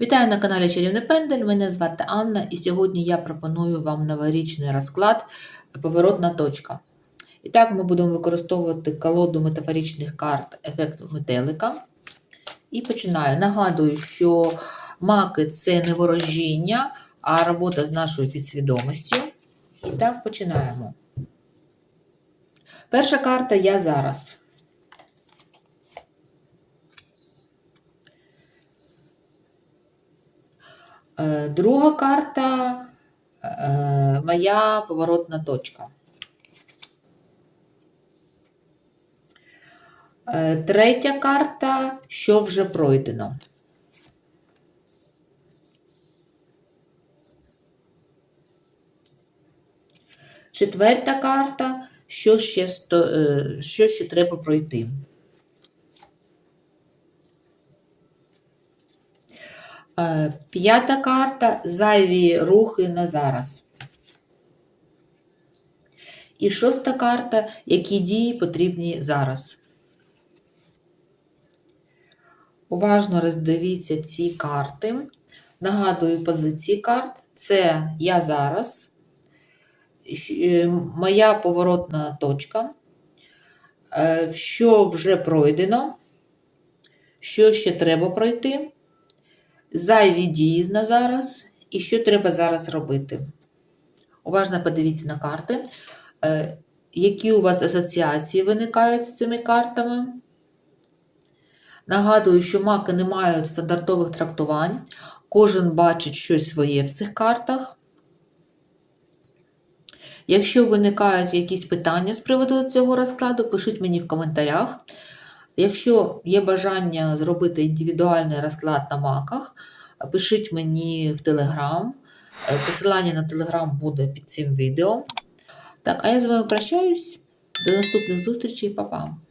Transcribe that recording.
Вітаю на каналі Чарівний Пендель. Мене звати Анна, і сьогодні я пропоную вам новорічний розклад Поворотна точка. І так, ми будемо використовувати колоду метафоричних карт ефекту метелика. І починаю. Нагадую, що маки це не ворожіння, а робота з нашою підсвідомістю. І так, починаємо. Перша карта я зараз. Друга карта е, моя поворотна точка. Е, Третя карта, що вже пройдено. Четверта карта, що ще, е, що ще треба пройти. П'ята карта зайві рухи на зараз. І шоста карта, які дії потрібні зараз. Уважно роздивіться ці карти. Нагадую позиції карт. Це я зараз, е, моя поворотна точка, е, що вже пройдено, що ще треба пройти зайві дії на зараз і що треба зараз робити. Уважно подивіться на карти, е, які у вас асоціації виникають з цими картами. Нагадую, що маки не мають стандартових трактувань, кожен бачить щось своє в цих картах. Якщо виникають якісь питання з приводу цього розкладу, пишіть мені в коментарях. Якщо є бажання зробити індивідуальний розклад на маках, пишіть мені в Телеграм. Посилання на Телеграм буде під цим відео. Так, а я з вами прощаюсь. До наступних зустрічей, Па-па!